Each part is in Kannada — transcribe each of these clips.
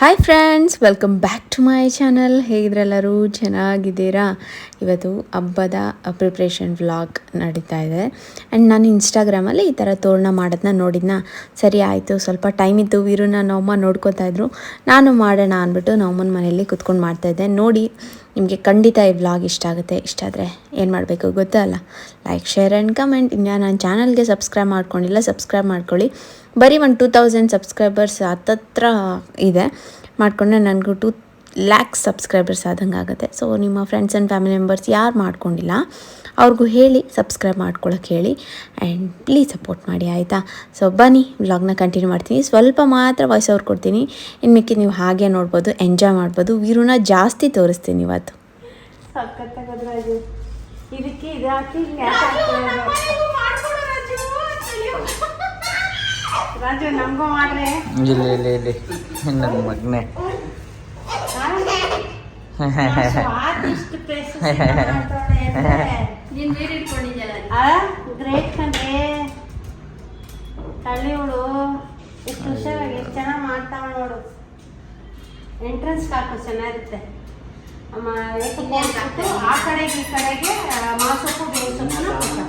Hi friends welcome back to my channel ಹೇಗಿದ್ರೆಲ್ಲರೂ ಚೆನ್ನಾಗಿದ್ದೀರಾ? ಇವತ್ತು ಹಬ್ಬದ ಪ್ರಿಪ್ರೇಷನ್ ವ್ಲಾಗ್ ನಡೀತಾ ಇದೆ. ಆ್ಯಂಡ್ ನಾನು ಇನ್ಸ್ಟಾಗ್ರಾಮಲ್ಲಿ ಈ ಥರ ತೋರಣ ಮಾಡೋದನ್ನ ನೋಡಿದ್ನ. ಸರಿ ಆಯಿತು, ಸ್ವಲ್ಪ ಟೈಮ್ ಇತ್ತು ವೀರುನ ನಮ್ಮಮ್ಮ ನೋಡ್ಕೋತಾ ಇದ್ರು. ನಾನು ಮಾಡೋಣ ಅಂದ್ಬಿಟ್ಟು ನಮ್ಮಮ್ಮನ ಮನೆಯಲ್ಲಿ ಕುತ್ಕೊಂಡು ಮಾಡ್ತಾಯಿದ್ದೆ ನೋಡಿ ನಿಮಗೆ ಖಂಡಿತ ಈ ವ್ಲಾಗ್ ಇಷ್ಟ ಆಗುತ್ತೆ, ಇಷ್ಟ ಆದರೆ ಏನು ಮಾಡಬೇಕು ಗೊತ್ತೇ ಅಲ್ಲ? ಲೈಕ್ ಶೇರ್ ಆ್ಯಂಡ್ ಕಮೆಂಟ್ ಇನ್ನು ನನ್ನ ಚಾನಲ್ಗೆ ಸಬ್ಸ್ಕ್ರೈಬ್ ಮಾಡ್ಕೊಂಡಿಲ್ಲ ಸಬ್ಸ್ಕ್ರೈಬ್ ಮಾಡ್ಕೊಳ್ಳಿ. ಬರೀ ಒಂದು ಟೂ ತೌಸಂಡ್ ಸಬ್ಸ್ಕ್ರೈಬರ್ಸ್ ಹತ್ತತ್ರ ಇದೆ. ಮಾಡಿಕೊಂಡ್ರೆ ನನಗೂ ಟೂ ಲ್ಯಾಕ್ಸ್ ಸಬ್ಸ್ಕ್ರೈಬರ್ಸ್ ಆದಂಗೆ ಆಗುತ್ತೆ ಸೊ ನಿಮ್ಮ ಫ್ರೆಂಡ್ಸ್ ಆ್ಯಂಡ್ ಫ್ಯಾಮಿಲಿ ಮೆಂಬರ್ಸ್ ಯಾರು ಮಾಡ್ಕೊಂಡಿಲ್ಲ? ಅವ್ರಿಗೂ ಹೇಳಿ ಸಬ್ಸ್ಕ್ರೈಬ್ ಮಾಡ್ಕೊಳಕ್ಕೆ ಹೇಳಿ ಆ್ಯಂಡ್ ಪ್ಲೀಸ್ ಸಪೋರ್ಟ್ ಮಾಡಿ ಆಯಿತಾ? ಸೊ ಬನ್ನಿ ವ್ಲಾಗ್ನ ಕಂಟಿನ್ಯೂ ಮಾಡ್ತೀನಿ. ಸ್ವಲ್ಪ ಮಾತ್ರ ವಾಯ್ಸ್ ಅವ್ರು ಕೊಡ್ತೀನಿ. ಇನ್ನು ಮಿಕ್ಕಿ ನೀವು ಹಾಗೆ ನೋಡ್ಬೋದು ಎಂಜಾಯ್ ಮಾಡ್ಬೋದು. ವೀರುನ ಜಾಸ್ತಿ ತೋರಿಸ್ತೀನಿ ಇವತ್ತು. ಇದಕ್ಕೆ ರಾಜು ನಮಗೂ ಮಾಡ್ರೆ ಇಲ್ಲ ಇಲ್ಲ ಇಲ್ಲ. ನನ್ನ ಮಗನೇ. ಇಷ್ಟು ಗ್ರೇಟ್ ಕಣ್ರೆ. ತಳ್ಳಿವಳು ಎಷ್ಟು ಹುಷಾರಾಗಿ ಎಷ್ಟು ಚೆನ್ನಾಗಿ ಮಾಡ್ತಾವ ನೋಡು. ಎಂಟ್ರೆನ್ಸ್ ಹಾಕು ಚೆನ್ನಾಗಿರುತ್ತೆ. ಅಮ್ಮ ಆ ಕಡೆಗೆ ಈ ಕಡೆಗೆ ಮಾಸೊಪ್ಪು ಬೇವಿನ ಸೊಪ್ಪನ್ನ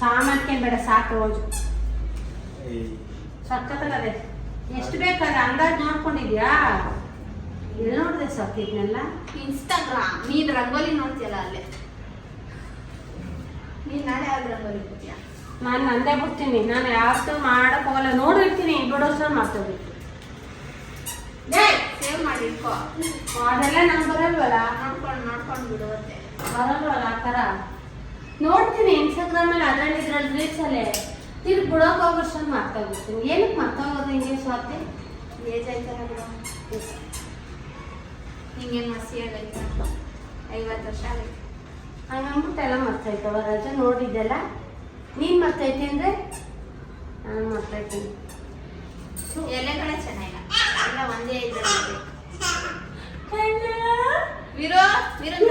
ಸಾಮಾನ್ಕೇನು ಬೇಡ ಸಾಕು ರೋಜು. ಸಖತ್ತಲ್ಲದೆ ಎಷ್ಟು ಬೇಕಾದ್ರೆ ಅಂದಾಜು ನೋಡ್ಕೊಂಡಿದ್ಯಾ? ಎಲ್ಲಿ ಹಾಕಿದ್ನಲ್ಲ ಇನ್ಸ್ಟಾಗ್ರಾಮ್ ನೀನ್ ರಂಗೋಲಿ ನೋಡ್ತೀಯಲ್ಲ ಅಲ್ಲೇ? ನೀನು ನಾಳೆ ಯಾವ್ದು ರಂಗೋಲಿ ಬಿಡ್ತೀಯ? ನಾನು ನಂದೇ ಬಿಡ್ತೀನಿ. ನಾನು ಯಾವತ್ತೂ ಮಾಡಕ್ ಹೋಗಲ್ಲ. ನೋಡಿರ್ತೀನಿ. ಬಿಡೋಷ್ಟು ಮಾಡ್ತೀವಿ ಸೇವ್ ಮಾಡಿ ಇಟ್ಕೋ. ಅದೆಲ್ಲ ನಂಗೆ ಬರಲ್ವಲ್ಲ? ನೋಡ್ಕೊಂಡು ನೋಡ್ಕೊಂಡು ಬಿಡುತ್ತೆ ಬರಲ್ವಲ್ಲ ಆ ಥರ? ನೋಡ್ತೀನಿ ಇನ್ಸ್ಟಾಗ್ರಾಮಲ್ಲಿ ಅದ್ರಲ್ಲಿ ಇದ್ರಲ್ಲಿ ರೀಲ್ಸಲ್ಲೇ ತಿರ್ಗಿ ಬಿಡೋಕೆ ಹೋಗೋಷ್ಟೊಂದು ಮಾಡ್ತಾಗ್ಬಿಡ್ತೀನಿ ಏನಕ್ಕೆ ಮಾಡ್ತಾಗೋದು ಹಿಂಗೆ ಸ್ವಾತಿ? ಏಜ್ ಆಯ್ತಲ್ಲ ಬಿಡು. ನಿಂಗೇನ್ ಮಸಿ ಆಗೈತೆ? ಐವತ್ತು ವರ್ಷ ಆಗೈತೆ ಹಂಗಂದ್ಬಿಟ್ಟು ಎಲ್ಲ ಮರ್ತೈತವ ರಜ ನೋಡಿದ್ದೆಲ್ಲ? ನೀನು ಮರ್ತೈತಿ ಅಂದರೆ? ನಾನು ಮರ್ತೈತೀನಿ ಎಲೆಗಳೇ ಚೆನ್ನಾಗಿಲ್ಲ. ಎಲ್ಲ ಒಂದೇ ಇದೆ ವಿರೋ ವಿರೋ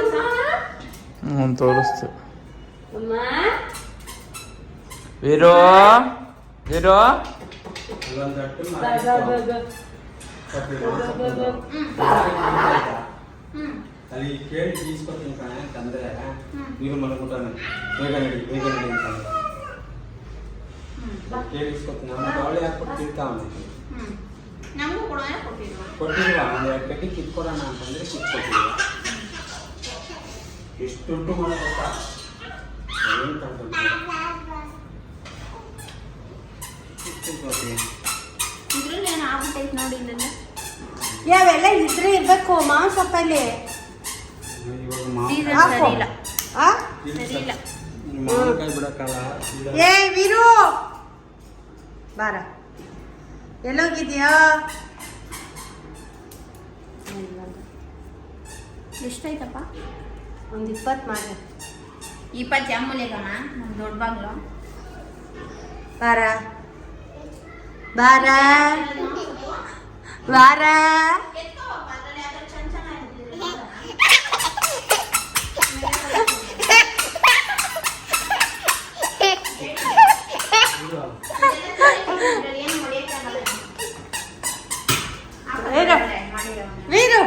ತೋರಿಸ್ತು. ವೀರೋ ವೀರೋ. ಬಾ, ಬಾ, ಬಾ, ಬಾ. ಹ್ಮ್. ಅಲ್ಲಿ ಕೇಳಿ ಈಸ್ಕೊಡ್ತೀನಿ ಕಣೆ ತಂದರೆ ನೀನು ಮಲ್ಕೊತಾನೆ ಬೇಗ ನಡಿ ಬೇಗ ನಡಿ ಅಂತ ಕೇಳಿ ಈಸ್ಕೊತೀನಿ ಅವನು ಅವಳು ಯಾಕೆ ಕೊಡ್ತಿರ್ತ ಅವನಿಗೆ ಕೊಟ್ಟಿಲ್ವ ಒಂದು ಎರಡು ಪ್ಯಾಕೆಟ್ ಕಿತ್ಕೊಡೋಣ ಅಂತಂದ್ರೆ ಕಿತ್ಕೊಟ್ಟಿಲ್ಲ ಎಷ್ಟು ದುಡ್ಡು ಮಾಡೋದಕ್ಕ ಏನು ತಂದು ಇದ್ರಲ್ಲಿ ಏನು ಆಗ್ಬಿಟ್ಟೈತೆ ನೋಡಿ ಇಲ್ಲೆಲ್ಲ ಯಾವೆಲ್ಲ ಇದ್ರೆ ಇರಬೇಕು ಮಾಂಸ ಸೊಪ್ಪಲ್ಲಿ ಇವಾಗ ಸೀಸನ್ ಹಾಕು. ಸರಿ ಇಲ್ಲ. ಆ? ಸರಿ ಇಲ್ಲ. ಏಯ್ ವಿರು ಏ ವೀರು! ಬಾರ. ಎಲ್ಲೋಗಿದ್ಯಾ? ಎಷ್ಟಾಯ್ತಪ್ಪ? ಒಂದು ಇಪ್ಪತ್ತು ಮಾಡಿ. ಇಪ್ಪತ್ತು ಜಾಮೂಲೆಗಮ್ಮ ನಮ್ಮ ದೊಡ್ಡ ಬಾಗ್ಲು. ಬಾರ. ಬಾರ. ಬಾರ ವೀರು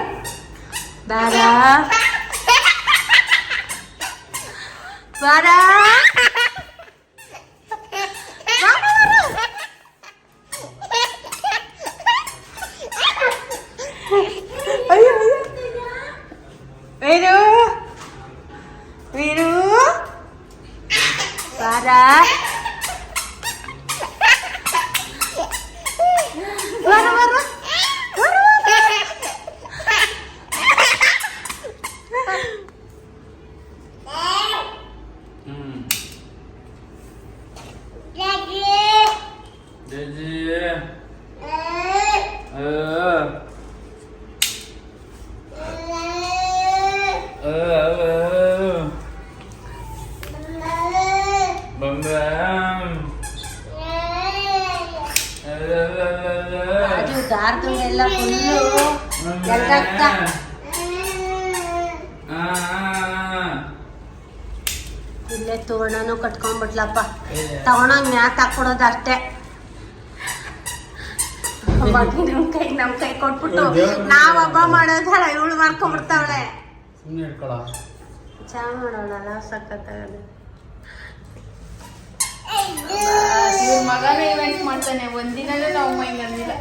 ಬಾರ ಬಾರ ವೀರು ವೀರು ಬಾರ ಬಾರ ಬಾರ ಹ್ಞೂ ಅದು ದಾರ್ದು ಎಲ್ಲ ಫುಲ್ಲು ಇಲ್ಲೇ ತೋರಣನು ಕಟ್ಕೊಂಡ್ಬಿಟ್ಲಪ್ಪ. ತಗೊಂಡಂಗ್ ಮ್ಯಾಕ್ ಹಾಕ್ಕೊಡೋದು ಅಷ್ಟೇ. ಕೈ ನಮ್ ಕೈ ಕೊಟ್ಬಿಟ್ಟು ನಾವ್ ಹಬ್ಬ ಮಾಡೋದಲ್ಲ ಇವಳು ಮಾಡ್ಕೊಂಡ್ಬಿಡ್ತಾವಳೆ. ಸುಮ್ಮನೆ ಇಟ್ಕೊಳ. ಚಾ ಮಾಡೋಣಲ್ಲ ಸಖತ್ತಾಗದು. ಇವ್ರ ಮಗನೇ ಇವೆಂಟ್ ಮಾಡ್ತಾನೆ. ಒಂದಿನಲ್ಲೂ ನಾವು ಮೈ ಬಂದಿಲ್ಲ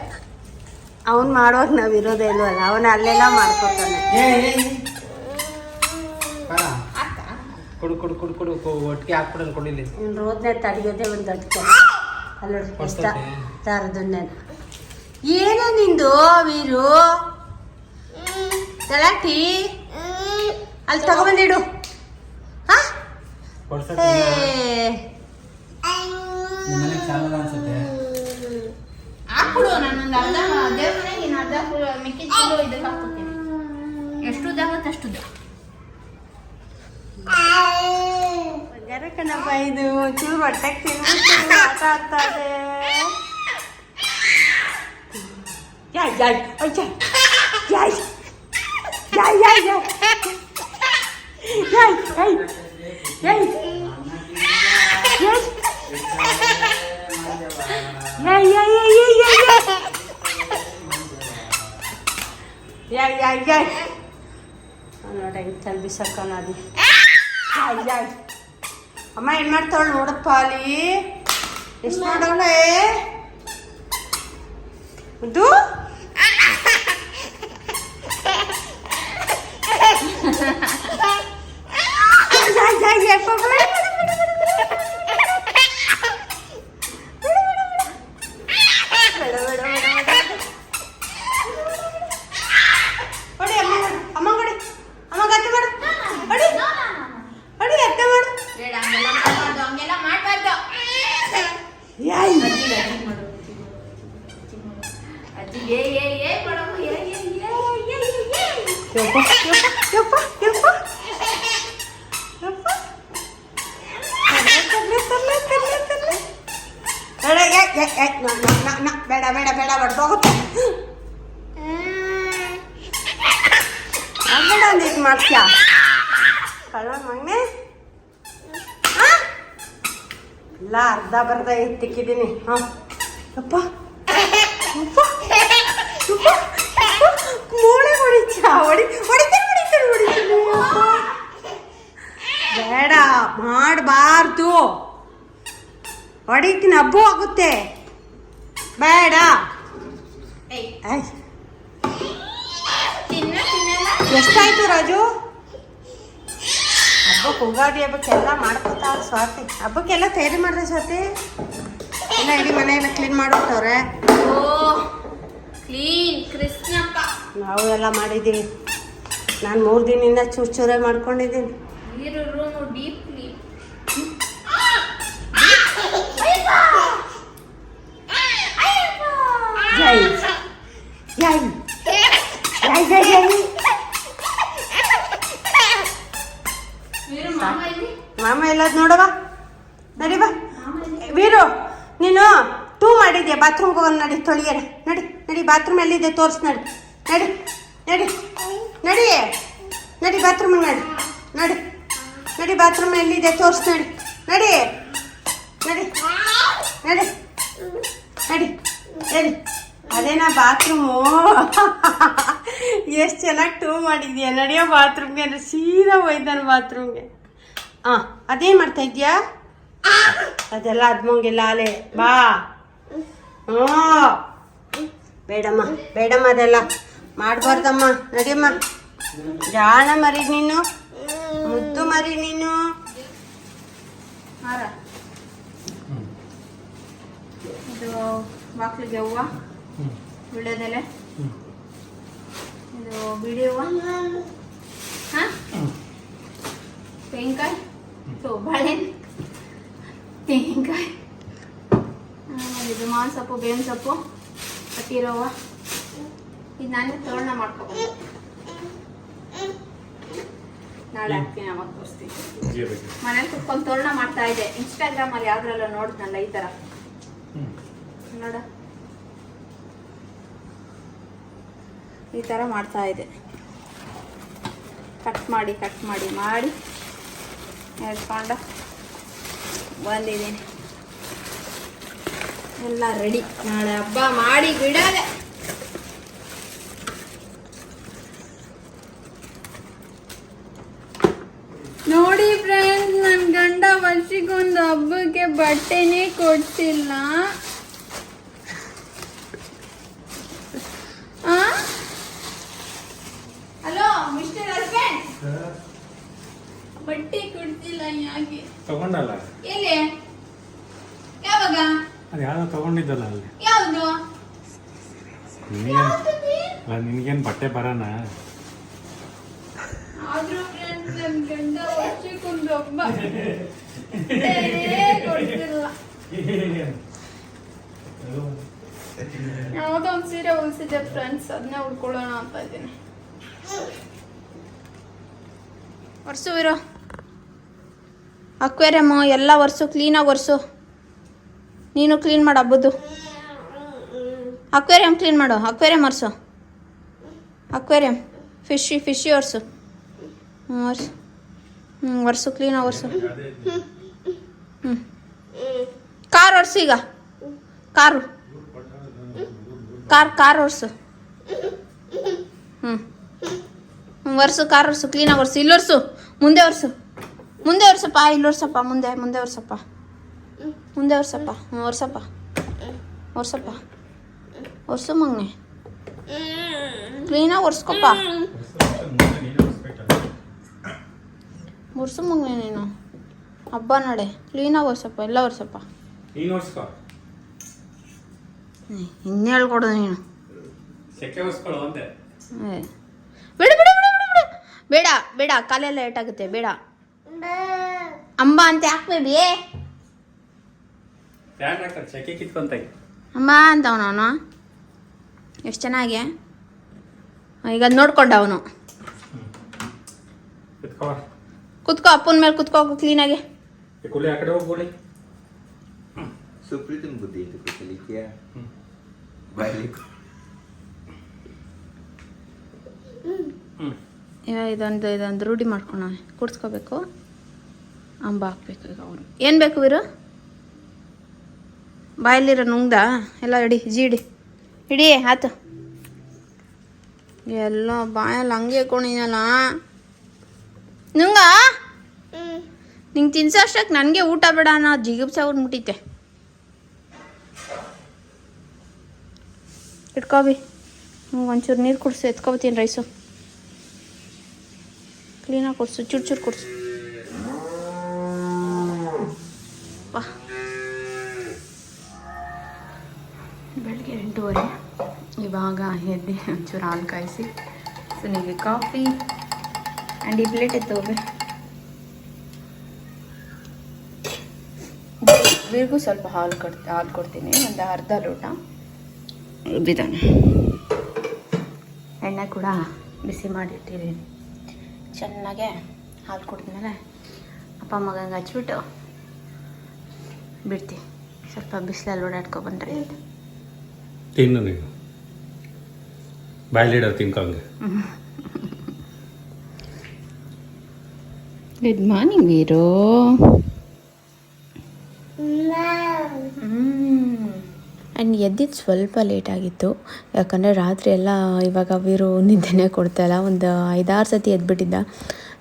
ಅವ್ನ್ ಮಾಡೋಕ್ ನಾವ್ ಇರೋದೇ ಇಲ್ವಲ್ಲ? ಅವನ ಅಲ್ಲೆಲ್ಲ ಮಾಡ್ಕೊತಾನೆ ಕೊಡು ಕೊಡು ಕೊಡು ಕೊಡು. ಕೊ- ಒಟ್ಟಿಗೆ ಹಾಕ್ಬಿಡಲ್ಲ ಕೊಡಿಲಿ ಇವ್ನು ರೋದ್ನೆ ತಡೆಯೋದೇ ಒಂದು ಅಲ್ಲ. ತರದನ್ನೇ ಏನ ನಿಂದು ವೀರು? ಗಲಾಟಿ ಅಲ್ಲಿ ತಗೊಂಬಂದಿಡು ಹಾ? ಕೊಡ್ಸಕ್ಕೆ ಏ. ಸಾಲಲ್ಲ ಅನ್ಸುತ್ತೆ ಹಾಕ್ಬಿಡು ನಾನೊಂದು ಅರ್ಧ ದೇವ್ರ ಮನೆಗೆ ಇನ್ನು ಅರ್ಧ ಫುಲ್ಲು ಇದಕ್ಕೆ ಹಾಕ್ಬಿಡ್ತೀನಿ ಎಷ್ಟು ಉದ್ದ ಆಗುತ್ತೆ ಅಷ್ಟು ಉದ್ದ ಕಣಪ್ಪ ಇದು ಚೂರು ಹೊಟ್ಟೆಗೆ ತಿನ್ಬಿಟ್ಟು ಆಟ ಆಡ್ತಾ ಇದೆ ಯಾಯ್ ಯಾಯ್ ಓಯ್ ಯಾಯ್ ಯಾಯ್ ಯಾಯ್ ಯಾಯ್ ಯಾಯ್ ಯಾಯ್ ಯಾಯ್ ಯಾಯ್ ಯಾಯ್ ನೋಡಂಗೆ ತಲೆ ಬಿಸಾಕೋಣ ಅದು ಅಯ್ಯಾಯ್ ಅಮ್ಮ ಏನು ಮಾಡ್ತಾವಳು ನೋಡಪ್ಪ ಅಲ್ಲಿ ಎಷ್ಟು ನೋಡೋಳೆ ಇದು ಅಯ್ಯಾಯ್ ಯಾಕೆ ಯಪ್ಪ ಯಪ್ಪ ಯಪ್ಪ ಬೇಡ ಬೇಡ ಬೇಡ ಬಡ್ದೋಗುತ್ತೆ ಬೇಡ ಒಂದು ಇದು ಮಾಡ್ತೀಯ? ಕಳ್ಳ ಮಗನೆ. ಇಲ್ಲ, ಅರ್ಧ ಬರ್ಧ ಇಟ್ಟಿಕ್ಕಿದ್ದೀನಿ ಹಾಂ. ಯಪ್ಪ. ಹಬ್ಬು ಆಗುತ್ತೆ. ಬೇಡ. ಎಷ್ಟಾಯ್ತು ರಾಜು? ಹಬ್ಬಕ್ಕೆ ಉಗಾದಿ ಹಬ್ಬಕ್ಕೆಲ್ಲ ಮಾಡ್ಕೋತಾ ಸ್ವಾತಿ. ಹಬ್ಬಕ್ಕೆಲ್ಲ ತಯಾರಿ ಮಾಡ್ರೆ ಸ್ವಾತಿ? ಎಲ್ಲ ಇಡೀ ಮನೆಯೆಲ್ಲ ಕ್ಲೀನ್ ಮಾಡ್ಬಿಟ್ಟವ್ರೆ. ಓ ಕ್ಲೀನ್ ಕೃಷ್ಣಪ್ಪ. ನಾವು ಎಲ್ಲ ಮಾಡಿದ್ದೀವಿ ನಾನು ಮೂರು ದಿನದಿಂದ ಚೂರು ಚೂರೇ ಮಾಡ್ಕೊಂಡಿದ್ದೀನಿ ಮಾಮ ಎಲ್ಲದ್ ನೋಡವ ನಡಿ ಬಾ. ವೀರು, ನೀನು ಟೂ ಮಾಡಿದ್ಯಾ ಬಾತ್ರೂಮ್ಗೆ ಹೋಗೋಣ ನಡಿ, ತೊಳಿಯರ. ನಡಿ ನಡಿ ಬಾತ್ರೂಮ್ ಎಲ್ಲಿದೆ ತೋರಿಸ್ ನಡಿ. ನಡಿ ನಡಿ ನಡಿ. ನಡಿ ಬಾತ್ರೂಮ್ ನಡಿ. ನಡಿ ನಡಿ ಬಾತ್ರೂಮ್ ಎಲ್ಲಿದೆ ತೋರಿಸ್ ನಡಿ. ನಡಿ ನಡಿ ನಡಿ ನಡಿ ನಡಿ. ಅದೇನಾ ಬಾತ್ರೂಮು ಎಷ್ಟು ಚೆನ್ನಾಗಿ ಟೂ ಮಾಡಿದ್ಯಾ? ನಡಿಯೋ ಬಾತ್ರೂಮ್ಗೆ ಅಂದ್ರೆ ಸೀದಾ ಹೋಯ್ತಾನೆ ಬಾತ್ರೂಮ್ಗೆ ಹಾಂ ಅದೇನು ಮಾಡ್ತಾ ಇದ್ಯಾ? ಅದೆಲ್ಲ ಅದ್ಮಂಗಿಲ್ಲ ಅಲೆ ಬಾ. ಹ್ಞೂ ಬೇಡಮ್ಮ ಬೇಡಮ್ಮ ಅದೆಲ್ಲ. ಮಾಡಬಾರ್ದಮ್ಮ ನಡಿಯಮ್ಮ. ಜಾಣ ಮರಿ ನೀನು. ಮುದ್ದು ಮರಿ ನೀನು. ಹಾರ ಇದು ಬಾಕ್ಲಿಗೆ ಹೂವ ವಿಳ್ಯದೆಲೆ ಇದು ಬಿಡಿ ಹೂವ ಹಾ? ತೆಂಗಿನಕಾಯಿ? ಸೊ ಬಾಳೆಹಣ್ಣು ತೆಂಗಿನಕಾಯಿ. ಇದು ಮಾವಿನ ಸೊಪ್ಪು ಬೇವಿನ ಸೊಪ್ಪು ಕಟ್ಟಿರೋ ಹೂವ ಇದು ನಾನೇ ತೋರಣ ಮಾಡ್ಕೋಬೋದು. ನಾಳೆ ಹಾಕ್ತೀನಿ ಅವಾಗ ತೋರಿಸ್ತೀನಿ. ಮನೇಲಿ ಕುತ್ಕೊಂಡು ತೋರಣ ಮಾಡ್ತಾ ಇದೆ ಇನ್ಸ್ಟಾಗ್ರಾಮ್ ಅಲ್ಲಿ ಯಾವ್ದ್ರಲ್ಲ ನೋಡಿದ್ನಲ್ಲ ಈ ತರ. ನೋಡ. ಈ ತರ ಮಾಡ್ತಾ ಇದೆ ಕಟ್ ಮಾಡಿ ಕಟ್ ಮಾಡಿ ಮಾಡಿ. ಹೇಳ್ಕೊಂಡು ಬಂದಿದ್ದೀನಿ ಎಲ್ಲ ರೆಡಿ ನಾಳೆ ಹಬ್ಬ ಮಾಡಿ ಬಿಡದೆ. ನೋಡಿ ಫ್ರೆಂಡ್ಸ್ ನನ್ನ ಗಂಡ ವರ್ಷಿಗೊಂದು ಹಬ್ಬಕ್ಕೆ ಬಟ್ಟೆನೇ ಕೊಡ್ತಿಲ್ಲ. ತಗೊಂಡಲ್ಲ ಎಲ್ಲಿ? ಯಾವಾಗ? ಅದು ಯಾವ್ದೋ ತಗೊಂಡಿದ್ದಲ್ಲ ಅಲ್ಲಿ. ಯಾವುದು? ನಿನಗೇನು ಅಲ್ಲ ನಿನಗೇನು ಬಟ್ಟೆ ಬರೋಣ ಆದ್ರೂ ಫ್ರೆಂಡ್ಸ್ ನನ್ ಗಂಡ ವರ್ಷಕ್ಕೊಂದು ಒಬ್ಬ ಕೊಡ್ತಿಲ್ಲ. ಯಾವ್ದೋ ಒಂದು ಸೀರೆ ಉಳಿಸಿದೆ ಫ್ರೆಂಡ್ಸ್ ಅದನ್ನೇ ಉಡ್ಕೊಳ್ಳೋಣ ಅಂತ ಇದ್ದೀನಿ. ಒರ್ಸು ಇರೋ ಅಕ್ವೇರಿಯಮ್ಮು, ಎಲ್ಲ ಕ್ಲೀನ್ ಕ್ಲೀನಾಗಿ ಒರೆಸು. ನೀನು ಕ್ಲೀನ್ ಮಾಡು, ಹಬ್ಬದ್ದು. ಅಕ್ವೇರಿಯಂ ಕ್ಲೀನ್ ಮಾಡು, ಅಕ್ವೇರಿಯಂ ಒರೆಸು. ಅಕ್ವೇರಿಯಂ ಫಿಶಿ ಫಿಶಿ ಒರೆಸು. ಹ್ಞೂ ಒರೆಸು. ಹ್ಞೂ ಒರೆಸು ಕ್ಲೀನಾಗಿ ಒರೆಸು. ಹ್ಞೂ ಕಾರ್ ಒರೆಸು ಈಗ. ಕಾರು. ಕಾರ್ ಕಾರ್ ಒರೆಸು. ಹ್ಞೂ ಒರ್ಸು, ಕಾರ್ ಒರೆಸು ಕ್ಲೀನಾಗಿ ಒರೆಸು. ಇಲ್ಲಿ ಒರ್ಸು ಮುಂದೆ ಒರ್ಸು. ಮುಂದೆ ಒರ್ಸಪ್ಪ ಇಲ್ಲಿ ಒರ್ಸಪ್ಪ ಮುಂದೆ ಮುಂದೆ ಒರ್ಸಪ್ಪ ಮುಂದೆ ಒರ್ಸಪ್ಪ ಹ್ಞೂ ಒರ್ಸಪ್ಪ ಒರ್ಸಪ್ಪ ಒರ್ಸು ಮಗ್ನೆ. ಕ್ಲೀನಾಗಿ ಒರ್ಸ್ಕೊಪ್ಪ ಒರ್ಸು ಮಗ್ನೆ ನೀನು. ಹಬ್ಬ ನಡೆ ಕ್ಲೀನಾಗಿ ಒರ್ಸಪ್ಪ ಎಲ್ಲ ಒರ್ಸಪ್ಪ ಇನ್ನೇ ಹೇಳ್ಕೊಡು ನೀನು. ಬೇಡ ಬೇಡ ಬೇಡ ಬೇಡ ಬೇಡ. ಬೇಡ ಕಾಲೆಲ್ಲ ಏಟಾಗುತ್ತೆ ಬೇಡ. ಅಂಬ ಅಂತ ಹಾಕ್ಬೇಡಿ. ಫ್ಯಾನ್ ಹಾಕ್ತಾರೆ ಸೆಕೆ ಕಿತ್ಕೊಂತಾಯಿ ಅಂಬ ಅಂತವನು ಅವನು ಎಷ್ಟು ಚೆನ್ನಾಗಿ. ಈಗ ಅದು ನೋಡ್ಕೊಂಡ ಅವನು. ಕಿತ್ಕೋ. ಕುತ್ಕೋ ಅಪ್ಪನ ಮೇಲೆ ಕುತ್ಕೋ ಕ್ಲೀನಾಗಿ ಈ ಕುಲಿ ಆ ಕಡೆ ಹೋಗ್ಬಿಡಿ. ಸುಪ್ರೀತನ ಬುದ್ಧಿ ಐತೆ ಕಲಿಕೆಯ ಬಾಯ್ಲಿಕ್ಕೆ ಇದೊಂದು ಇದೊಂದು ರೂಢಿ ಮಾಡ್ಕೊಳ ಕುಡ್ಸ್ಕೋಬೇಕು. ಅಂಬ ಹಾಕ್ಬೇಕು ಈಗ ಅವನು ಏನು ಬೇಕು ವೀರು? ಬಾಯಲ್ಲಿರೋ ನುಂಗ್ದ? ಎಲ್ಲ ಇಡಿ ಜೀಡಿ ಇಡಿ ಆತು. ಎಲ್ಲ ಬಾಯಲ್ಲಿ ಹಂಗೆ ಕೊಣಿನಲ್ಲ ನುಂಗ? ನಿಂಗೆ ತಿನ್ಸೋ ಅಷ್ಟಕ್ಕೆ ನನಗೆ ಊಟ ಬೇಡ ಅನ್ನೋ ಜಿಗುಪ್ಸ ಮುಟ್ಟಿತ್ತೆ ಇಟ್ಕೋಬಿ ಒಂಚೂರು ನೀರು ಕುಡಿಸು, ಎತ್ಕೊಬತ್ತೀನಿ ರೈಸು. ಕ್ಲೀನಾಗಿ ಕೊಡಿಸು, ಚೂರು ಚೂರು ಕೊಡ್ಸು ವಾ ಬೆಳಗ್ಗೆ ಎಂಟೂವರೆ. ಇವಾಗ ಎದ್ದು ಒಂಚೂರು ಹಾಲು ಕಾಯಿಸಿ. ಸುನಿಗೆ ಕಾಫಿ ಆ್ಯಂಡ್ ಈ ಪ್ಲೇಟ್ ಎತ್ತೋbe ಬಿರ್ಗೂ ಸ್ವಲ್ಪ ಹಾಲು ಕೊಡ್ತ ಹಾಲು ಕೊಡ್ತೀನಿ. ಒಂದು ಅರ್ಧ ಲೋಟ ಬಿದ್ದಾನೆ ಎಣ್ಣೆ ಕೂಡ ಬಿಸಿ ಮಾಡಿಟ್ಟಿದ್ದೀನಿ. ಚೆನ್ನಾಗೆ ಹಾಲು ಕುಡಿದ್ಮೇಲೆ ಅಪ್ಪ ಮಗಂಗೆ ಹಚ್ಬಿಟ್ಟು ಬಿಡ್ತೀನಿ ಸ್ವಲ್ಪ ಬಿಸಿಲಲ್ಲಿ ಓಡಾಡ್ಕೊ ಬಂದ್ರೆ ತಿನ್ನು ನೀನು. ಬಾಯ್ಲಿಡೋ ತಿನ್ಕೊಂಗೆ ಗುಡ್ ಮಾರ್ನಿಂಗ್ ವೀರು ಆ್ಯಂಡ್ ಎದ್ದಿದ್ದು ಸ್ವಲ್ಪ ಲೇಟ್ ಆಗಿತ್ತು. ಯಾಕಂದರೆ ರಾತ್ರಿ ಎಲ್ಲ ಇವಾಗ ವೀರು ನಿದ್ದೆನೇ ಕೊಡ್ತಾಯಿಲ್ಲ ಒಂದು ಐದಾರು ಸತಿ ಎದ್ಬಿಟ್ಟಿದ್ದ.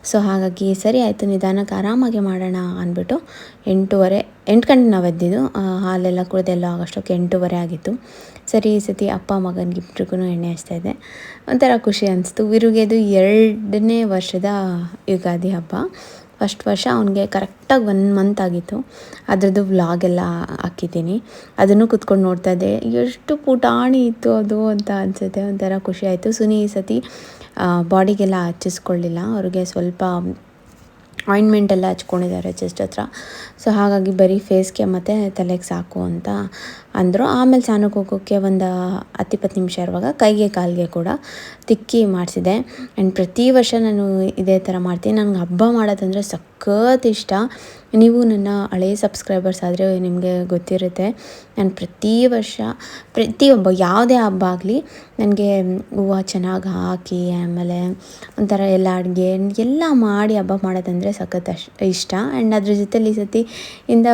ಸೊ ಹಾಗಾಗಿ ಸರಿ ಆಯಿತು, ನಿಧಾನಕ್ಕೆ ಆರಾಮಾಗಿ ಮಾಡೋಣ ಅಂದ್ಬಿಟ್ಟು ಎಂಟೂವರೆ, ಎಂಟು ಗಂಟೆ ನಾವು ಎದ್ದಿದ್ದು. ಹಾಲೆಲ್ಲ ಕುಡಿದೆಲ್ಲ ಆಗೋಷ್ಟಕ್ಕೆ ಎಂಟೂವರೆ ಆಗಿತ್ತು. ಸರಿ, ಈ ಸತಿ ಅಪ್ಪ ಮಗನಿಗೆ ಇಬ್ಬರಿಗೂ ಎಣ್ಣೆ ಹಚ್ತಾ ಇದ್ದೆ. ಒಂಥರ ಖುಷಿ ಅನಿಸ್ತು. ವಿರುಗೆದು ಎರಡನೇ ವರ್ಷದ ಯುಗಾದಿ ಹಬ್ಬ. ಫಸ್ಟ್ ವರ್ಷ ಅವನಿಗೆ ಕರೆಕ್ಟಾಗಿ ಒನ್ ಮಂತ್ ಆಗಿತ್ತು. ಅದರದ್ದು ವ್ಲಾಗ್ ಎಲ್ಲ ಹಾಕಿದ್ದೀನಿ. ಅದನ್ನು ಕುತ್ಕೊಂಡು ನೋಡ್ತಾ ಇದ್ದೆ. ಎಷ್ಟು ಪುಟಾಣಿ ಇತ್ತು ಅದು ಅಂತ ಅನಿಸುತ್ತೆ. ಒಂಥರ ಖುಷಿ ಆಯಿತು. ಸುನಿ ಈ ಸತಿ ಬಾಡಿಗೆಲ್ಲ ಹಚ್ಚಿಸ್ಕೊಳ್ಳಿಲ್ಲ. ಅವ್ರಿಗೆ ಸ್ವಲ್ಪ ಆಯಿಂಟ್ಮೆಂಟ್ ಎಲ್ಲ ಹಚ್ಕೊಂಡಿದ್ದಾರೆ ಚೆಸ್ಟ್ ಹತ್ರ. ಸೊ ಹಾಗಾಗಿ ಬರೀ ಫೇಸ್ಗೆ ಮತ್ತು ತಲೆಗೆ ಸಾಕು ಅಂತ ಅಂದರು. ಆಮೇಲೆ ಸ್ನಾನಕ್ಕೆ ಹೋಗೋಕ್ಕೆ ಒಂದು ಹತ್ತು ಇಪ್ಪತ್ತು ನಿಮಿಷ ಇರುವಾಗ ಕೈಗೆ ಕಾಲಿಗೆ ಕೂಡ ತಿಕ್ಕಿ ಮಾಡಿಸಿದೆ. ಆ್ಯಂಡ್ ಪ್ರತಿ ವರ್ಷ ನಾನು ಇದೇ ಥರ ಮಾಡ್ತೀನಿ. ನನಗೆ ಹಬ್ಬ ಮಾಡೋದಂದರೆ ಸಖತ್ ಇಷ್ಟ. ನೀವು ನನ್ನ ಹಳೆಯ ಸಬ್ಸ್ಕ್ರೈಬರ್ಸ್ ಆದರೆ ನಿಮಗೆ ಗೊತ್ತಿರುತ್ತೆ. ನಾನು ಪ್ರತಿ ವರ್ಷ ಪ್ರತಿಯೊಬ್ಬ ಯಾವುದೇ ಹಬ್ಬ ಆಗಲಿ ನನಗೆ ಹೂವು ಚೆನ್ನಾಗಿ ಹಾಕಿ, ಆಮೇಲೆ ಒಂಥರ ಎಲ್ಲ ಅಡುಗೆ, ಎಲ್ಲ ಮಾಡಿ ಹಬ್ಬ ಮಾಡೋದಂದರೆ ಸಖತ್ ಅಶ್ ಇಷ್ಟ. ಆ್ಯಂಡ್ ಅದ್ರ ಜೊತೆಲಿ ಈ ಸತಿ ಇಂದ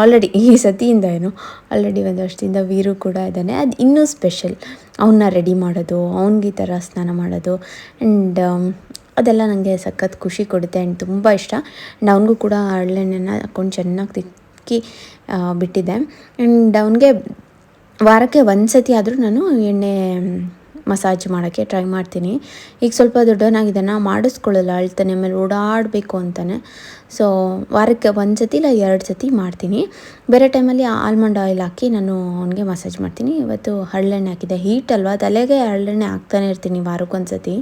ಆಲ್ರೆಡಿ ಈ ಸತಿಯಿಂದ ಏನು ಆಲ್ರೆಡಿ ಒಂದು ವರ್ಷದಿಂದ ವೀರು ಕೂಡ ಇದ್ದಾನೆ. ಅದು ಇನ್ನೂ ಸ್ಪೆಷಲ್ ಅವನ್ನ ರೆಡಿ ಮಾಡೋದು, ಅವ್ನಿಗೆ ಈ ಥರ ಸ್ನಾನ ಮಾಡೋದು. ಆ್ಯಂಡ್ ಅದೆಲ್ಲ ನನಗೆ ಸಖತ್ ಖುಷಿ ಕೊಡುತ್ತೆ ಆ್ಯಂಡ್ ತುಂಬ ಇಷ್ಟ. ಆ್ಯಂಡ್ ಅವನಿಗೂ ಕೂಡ ಹರಳೆಣ್ಣೆನ ಹಾಕ್ಕೊಂಡು ಚೆನ್ನಾಗಿ ತಿಕ್ಕಿ ಬಿಟ್ಟಿದ್ದೆ. ಆ್ಯಂಡ್ ಅವನಿಗೆ ವಾರಕ್ಕೆ ಒಂದು ಸತಿ ಆದರೂ ನಾನು ಎಣ್ಣೆ ಮಸಾಜ್ ಮಾಡೋಕ್ಕೆ ಟ್ರೈ ಮಾಡ್ತೀನಿ. ಈಗ ಸ್ವಲ್ಪ ದೊಡ್ಡವನಾಗಿದ್ದಾನೆ ಮಾಡಿಸ್ಕೊಳ್ಳಲ್ಲ, ಅಳ್ತಾನೆ, ಆಮೇಲೆ ಓಡಾಡಬೇಕು ಅಂತಾನೆ. ಸೊ, ವಾರಕ್ಕೆ ಒಂದು ಸತಿ ಇಲ್ಲ, ಎರಡು ಸತಿ ಮಾಡ್ತೀನಿ. ಬೇರೆ ಟೈಮಲ್ಲಿ ಆಲ್ಮಂಡ್ ಆಯಿಲ್ ಹಾಕಿ ನಾನು ಅವನಿಗೆ ಮಸಾಜ್ ಮಾಡ್ತೀನಿ. ಇವತ್ತು ಹರಳೆಣ್ಣೆ ಹಾಕಿದೆ ಹೀಟ್ ಅಲ್ವಾ? ತಲೆಗೆ ಹರಳೆಣ್ಣೆ ಹಾಕ್ತಾನೆ ಇರ್ತೀನಿ ವಾರಕ್ಕೊಂದು ಸತಿ.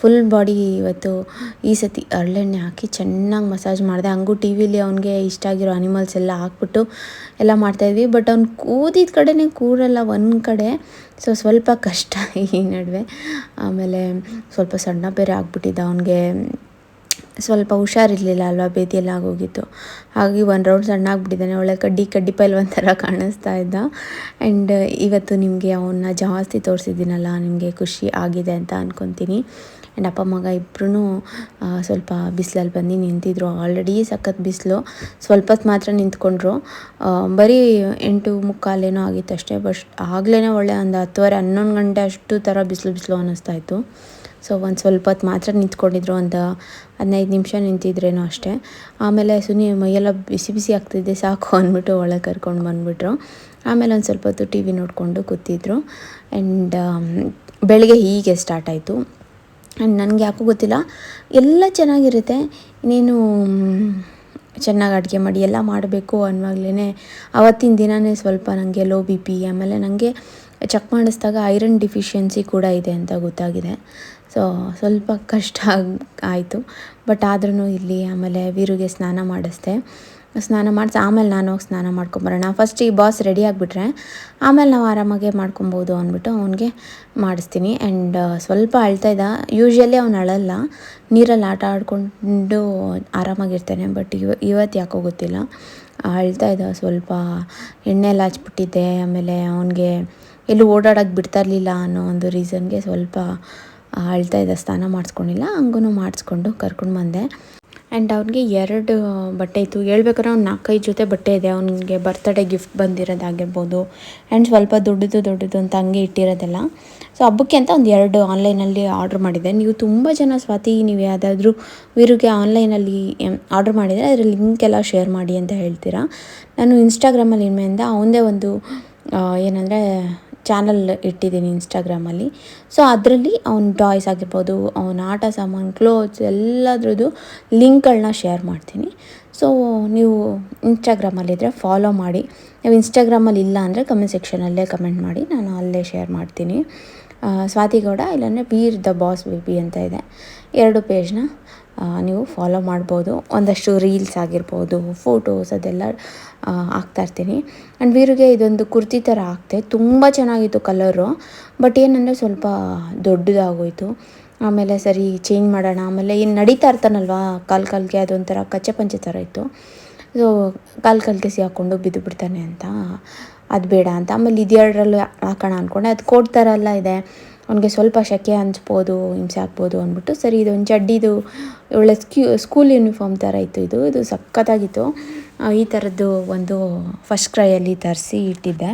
ಫುಲ್ ಬಾಡಿ ಇವತ್ತು ಈ ಸತಿ ಹರಳೆಣ್ಣೆ ಹಾಕಿ ಚೆನ್ನಾಗಿ ಮಸಾಜ್ ಮಾಡಿದೆ. ಹಂಗೂ ಟಿ ವಿಲಿ ಅವನಿಗೆ ಇಷ್ಟ ಆಗಿರೋ ಅನಿಮಲ್ಸ್ ಎಲ್ಲ ಹಾಕ್ಬಿಟ್ಟು ಎಲ್ಲ ಮಾಡ್ತಾಯಿದ್ವಿ ಬಟ್ ಅವ್ನು ಕೂದಿದ ಕಡೆನೇ ಕೂರಲ್ಲ, ಒಂದು ಕಡೆ. ಸೊ ಸ್ವಲ್ಪ ಕಷ್ಟ ಈ ನಡುವೆ. ಆಮೇಲೆ ಸ್ವಲ್ಪ ಸಣ್ಣ ಬೇರೆ ಆಗ್ಬಿಟ್ಟಿದ್ದ ಅವನಿಗೆ. ಸ್ವಲ್ಪ ಹುಷಾರಿರಲಿಲ್ಲ ಅಲ್ವಾ, ಬೇದಿಯೆಲ್ಲ ಆಗೋಗಿತ್ತು. ಹಾಗೆ ಒಂದು ರೌಂಡ್ ಸಣ್ಣ ಆಗಿಬಿಟ್ಟಿದ್ದಾನೆ. ಒಳ್ಳೆ ಕಡ್ಡಿ ಕಡ್ಡಿ ಪೈಲ್ವನ್ ಥರ ಕಾಣಿಸ್ತಾ ಇದ್ದ. ಆ್ಯಂಡ್ ಇವತ್ತು ನಿಮಗೆ ಅವನ್ನ ಜಾಸ್ತಿ ತೋರಿಸಿದ್ದೀನಲ್ಲ, ನಿಮಗೆ ಖುಷಿ ಆಗಿದೆ ಅಂತ ಅಂದ್ಕೊತೀನಿ ಆ್ಯಂಡ್ ಅಪ್ಪ, ಮಗ ಇಬ್ಬರೂ ಸ್ವಲ್ಪ ಬಿಸಿಲಲ್ಲಿ ಬಂದು ನಿಂತಿದ್ರು. ಆಲ್ರೆಡಿ ಸಖತ್ ಬಿಸಿಲು. ಸ್ವಲ್ಪ ಮಾತ್ರ ನಿಂತ್ಕೊಂಡ್ರು. ಬರೀ ಎಂಟು ಮುಕ್ಕಾಲೇನೋ ಆಗಿತ್ತು ಅಷ್ಟೇ. ಬಟ್ ಆಗಲೇ ಒಳ್ಳೆ ಒಂದು ಹತ್ತುವರೆ, ಹನ್ನೊಂದು ಗಂಟೆ ಅಷ್ಟು ಥರ ಬಿಸಿಲು ಬಿಸಿಲು ಅನ್ನಿಸ್ತಾ ಇತ್ತು. ಸೊ ಒಂದು ಸ್ವಲ್ಪ ಹೊತ್ತು ಮಾತ್ರ ನಿಂತ್ಕೊಂಡಿದ್ರು. ಒಂದು ಹದಿನೈದು ನಿಮಿಷ ನಿಂತಿದ್ರೇನೋ ಅಷ್ಟೇ. ಆಮೇಲೆ ಸುನಿ ಮೈಯೆಲ್ಲ ಬಿಸಿ ಬಿಸಿ ಆಗ್ತಿದ್ದೆ ಸಾಕು ಅಂದ್ಬಿಟ್ಟು ಒಳಗೆ ಕರ್ಕೊಂಡು ಬಂದುಬಿಟ್ರು. ಆಮೇಲೆ ಒಂದು ಸ್ವಲ್ಪ ಹೊತ್ತು ಟಿ ವಿ ನೋಡಿಕೊಂಡು ಕೂತಿದ್ರು. ಆ್ಯಂಡ್ ಬೆಳಗ್ಗೆ ಹೀಗೆ ಸ್ಟಾರ್ಟ್ ಆಯಿತು. ನನಗೆ ಯಾಕೋ ಗೊತ್ತಿಲ್ಲ. ಎಲ್ಲ ಚೆನ್ನಾಗಿರುತ್ತೆ. ನೀನು ಚೆನ್ನಾಗಿ ಅಡುಗೆ ಮಾಡಿ, ಎಲ್ಲ ಮಾಡಬೇಕು ಅನ್ನುವಾಗಲೇ ಅವತ್ತಿನ ದಿನವೇ ಸ್ವಲ್ಪ ನನಗೆ ಲೋ ಬಿ ಪಿ ಆಮೇಲೆ ನನಗೆ ಚೆಕ್ ಮಾಡಿಸಿದಾಗ ಐರನ್ ಡಿಫಿಷಿಯನ್ಸಿ ಕೂಡ ಇದೆ ಅಂತ ಗೊತ್ತಾಗಿದೆ. ಸೊ ಸ್ವಲ್ಪ ಕಷ್ಟ ಆಯಿತು. ಬಟ್ ಆದ್ರೂ ಇಲ್ಲಿ ಆಮೇಲೆ ವೀರಿಗೆ ಸ್ನಾನ ಮಾಡಿಸ್ದೆ. ಸ್ನಾನ ಮಾಡಿಸಿ, ಆಮೇಲೆ ನಾನು ಹೋಗಿ ಸ್ನಾನ ಮಾಡ್ಕೊಂಬರೋಣ. ಫಸ್ಟ್ ಈ ಬಾಸ್ ರೆಡಿ ಆಗಿಬಿಟ್ರೆ, ಆಮೇಲೆ ನಾವು ಆರಾಮಾಗೆ ಮಾಡ್ಕೊಬೋದು ಅಂದ್ಬಿಟ್ಟು ಅವನಿಗೆ ಮಾಡಿಸ್ತೀನಿ. ಆ್ಯಂಡ್ ಸ್ವಲ್ಪ ಅಳ್ತಾ ಇದ್ದ. ಯೂಶ್ವಲಿ ಅವ್ನು ಅಳಲ್ಲ. ನೀರಲ್ಲಿ ಆಟ ಆಡಿಕೊಂಡು ಆರಾಮಾಗಿರ್ತಾನೆ ಬಟ್ ಇವ ಇವತ್ತು ಯಾಕೋ ಗೊತ್ತಿಲ್ಲ. ಅಳ್ತಾ ಇದ್ದ ಸ್ವಲ್ಪ. ಎಣ್ಣೆ ಎಲ್ಲ ಹಚ್ಬಿಟ್ಟಿದ್ದೆ. ಆಮೇಲೆ ಅವನಿಗೆ ಎಲ್ಲೂ ಓಡಾಡೋಕ್ಕೆ ಬಿಡ್ತಾ ಇರಲಿಲ್ಲ ಅನ್ನೋ ಒಂದು ರೀಸನ್ಗೆ ಸ್ವಲ್ಪ ಅಳ್ತಾ ಇದ್ದ. ಸ್ನಾನ ಮಾಡಿಸ್ಕೊಂಡಿಲ್ಲ. ಹಂಗೂ ಮಾಡಿಸ್ಕೊಂಡು ಕರ್ಕೊಂಡು ಬಂದೆ. ಆ್ಯಂಡ್ ಅವ್ನಿಗೆ ಎರಡು ಬಟ್ಟೆ ಇತ್ತು. ಹೇಳ್ಬೇಕಾದ್ರೆ ಅವ್ನು ನಾಲ್ಕೈದು ಜೊತೆ ಬಟ್ಟೆ ಇದೆ. ಅವನಿಗೆ ಬರ್ತಡೇ ಗಿಫ್ಟ್ ಬಂದಿರೋದಾಗಿರ್ಬೋದು. ಆ್ಯಂಡ್ ಸ್ವಲ್ಪ ದೊಡ್ಡದು ದೊಡ್ಡದು ಅಂತ ಹಂಗೆ ಇಟ್ಟಿರೋದೆಲ್ಲ. ಸೊ ಹಬ್ಬಕ್ಕೆ ಅಂತ ಒಂದು ಎರಡು ಆನ್ಲೈನಲ್ಲಿ ಆರ್ಡ್ರ್ ಮಾಡಿದ್ದೆ ನೀವು ತುಂಬ ಜನ ಸ್ವಾತಿ, ನೀವು ಯಾವುದಾದ್ರೂ ವೀರಿಗೆ ಆನ್ಲೈನಲ್ಲಿ ಆರ್ಡ್ರ್ ಮಾಡಿದರೆ ಅದರ ಲಿಂಕ್ ಎಲ್ಲ ಶೇರ್ ಮಾಡಿ ಅಂತ ಹೇಳ್ತೀರಾ? ನಾನು ಇನ್ಸ್ಟಾಗ್ರಾಮಲ್ಲಿ ಇನ್ಮೆಯಿಂದ ಅವನದೇ ಒಂದು ಏನಂದರೆ ಚಾನಲ್ ಇಟ್ಟಿದ್ದೀನಿ ಇನ್ಸ್ಟಾಗ್ರಾಮಲ್ಲಿ ಸೊ ಅದರಲ್ಲಿ ಅವ್ನ ಟಾಯ್ಸ್ ಆಗಿರ್ಬೋದು, ಅವನ ಆಟ ಸಾಮಾನು ಕ್ಲೋತ್ಸ್ ಎಲ್ಲದ್ರದ್ದು ಲಿಂಕ್ಗಳನ್ನ ಶೇರ್ ಮಾಡ್ತೀನಿ. ಸೊ ನೀವು ಇನ್ಸ್ಟಾಗ್ರಾಮಲ್ಲಿದ್ದರೆ ಫಾಲೋ ಮಾಡಿ. ನೀವು ಇನ್ಸ್ಟಾಗ್ರಾಮಲ್ಲಿ ಇಲ್ಲ ಅಂದರೆ ಕಮೆಂಟ್ ಸೆಕ್ಷನಲ್ಲೇ ಕಮೆಂಟ್ ಮಾಡಿ, ನಾನು ಅಲ್ಲೇ ಶೇರ್ ಮಾಡ್ತೀನಿ. ಸ್ವಾತಿಗೌಡ ಸ್ವಾತಿ ಗೌಡ ಇಲ್ಲಾಂದರೆ ವೀರ್ ದ ಬಾಸ್ ಬೇಬಿ ಅಂತ ಇದೆ. ಎರಡು ಪೇಜ್ನ ನೀವು ಫಾಲೋ ಮಾಡ್ಬೋದು. ಒಂದಷ್ಟು ರೀಲ್ಸ್ ಆಗಿರ್ಬೋದು ಫೋಟೋಸ್ ಅದೆಲ್ಲ ಹಾಕ್ತಾಯಿರ್ತೀನಿ ಆ್ಯಂಡ್ ವೀರಿಗೆ ಇದೊಂದು ಕುರ್ತಿ ಥರ ಹಾಕ್ತೆ. ತುಂಬ ಚೆನ್ನಾಗಿತ್ತು ಕಲರು ಬಟ್ ಏನಂದರೆ ಸ್ವಲ್ಪ ದೊಡ್ಡದಾಗೋಯಿತು. ಆಮೇಲೆ ಸರಿ ಚೇಂಜ್ ಮಾಡೋಣ. ಆಮೇಲೆ ಏನು ನಡೀತಾ ಇರ್ತಾನಲ್ವಾ, ಕಾಲು ಕಾಲಿಗೆ ಅದೊಂಥರ ಕಚ್ಚೆ ಪಂಚೆ ಥರ ಇತ್ತು. ಸೊ ಕಾಲು ಕಾಲಿಗೆ ಸಿ ಹಾಕ್ಕೊಂಡು ಬಿದ್ದು ಬಿಡ್ತಾನೆ ಅಂತ. ಅದು ಬೇಡ ಅಂತ. ಆಮೇಲೆ ಇದೆರಡರಲ್ಲೂ ಹಾಕೋಣ ಅಂದ್ಕೊಂಡೆ ಅದು ಕೋಟ್ ಥರ ಎಲ್ಲ ಇದೆ. ಅವನಿಗೆ ಸ್ವಲ್ಪ ಶೆಕೆ ಹಂಚ್ಬೋದು, ಹಿಂಸೆ ಆಗ್ಬೋದು ಅಂದ್ಬಿಟ್ಟು ಸರಿ ಇದೊಂದು ಚಡ್ಡಿದು ಒಳ್ಳೆ ಸ್ಕ್ಯೂ ಸ್ಕೂಲ್ ಯೂನಿಫಾರ್ಮ್ ಥರ ಇತ್ತು ಇದು. ಇದು ಸಖತ್ತಾಗಿತ್ತು. ಈ ಥರದ್ದು ಒಂದು ಫಸ್ಟ್ ಕ್ರೈಯಲ್ಲಿ ತರಿಸಿ ಇಟ್ಟಿದ್ದೆ.